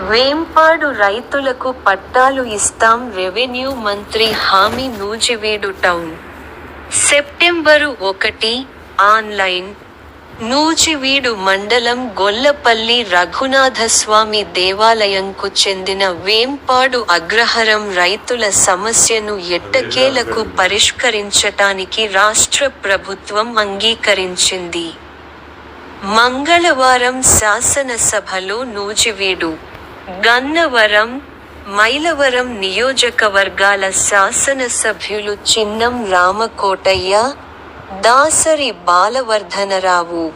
వేంపాడు రైతులకు పట్టాలు ఇస్తాం రెవెన్యూ మంత్రి హామీ నూజివీడు టౌన్. సెప్టెంబరు ఒకటి ఆన్లైన్. నూజివీడు మండలం గొల్లపల్లి రఘునాథస్వామి దేవాలయంకు చెందిన వేంపాడు అగ్రహారం రైతుల సమస్యను ఎట్టకేలకు పరిష్కరించటానికి రాష్ట్ర ప్రభుత్వం అంగీకరించింది. మంగళవారం శాసనసభలో నూజివీడు గన్నవరం మైలవరం నియోజకవర్గాల శాసనసభ్యులు చిన్నం రామకోటయ్య దాసరి బాలవర్ధనరావు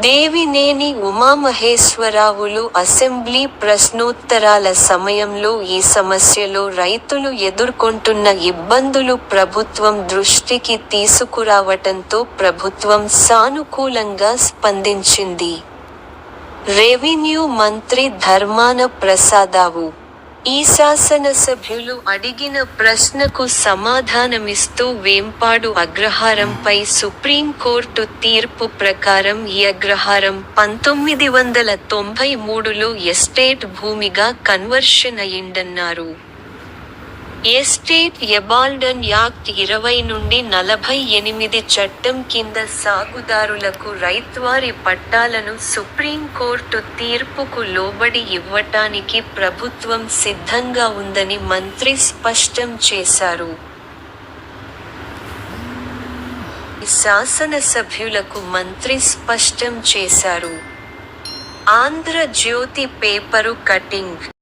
దేవినేని ఉమామహేశ్వరరావులు అసెంబ్లీ ప్రశ్నోత్తరాల సమయంలో ఈ సమస్యలో రైతులు ఎదుర్కొంటున్న ఇబ్బందులు ప్రభుత్వం దృష్టికి తీసుకురావటంతో ప్రభుత్వం సానుకూలంగా స్పందించింది. రెవెన్యూ మంత్రి ధర్మాన ప్రసాదావు ఈ శాసనసభ్యులు అడిగిన ప్రశ్నకు సమాధానమిస్తూ వేంపాడు అగ్రహారంపై సుప్రీంకోర్టు తీర్పు ప్రకారం ఈ అగ్రహారం పంతొమ్మిది వందల తొంభై మూడులో ఎస్టేట్ భూమిగా కన్వర్షన్ అయిందన్నారు ఎస్టేట్ ఎబాల్డన్ యాక్ట్ ఇరవై నుండి నలభై ఎనిమిది చట్టం కింద సాగుదారులకు రైత్వారి పట్టాలను సుప్రీంకోర్టు తీర్పుకు లోబడి ఇవ్వటానికి ప్రభుత్వం సిద్ధంగా ఉందని మంత్రి స్పష్టం చేశారు. శాసనసభ్యులకు మంత్రి స్పష్టం చేశారు. Andhra Jyothi paper cutting.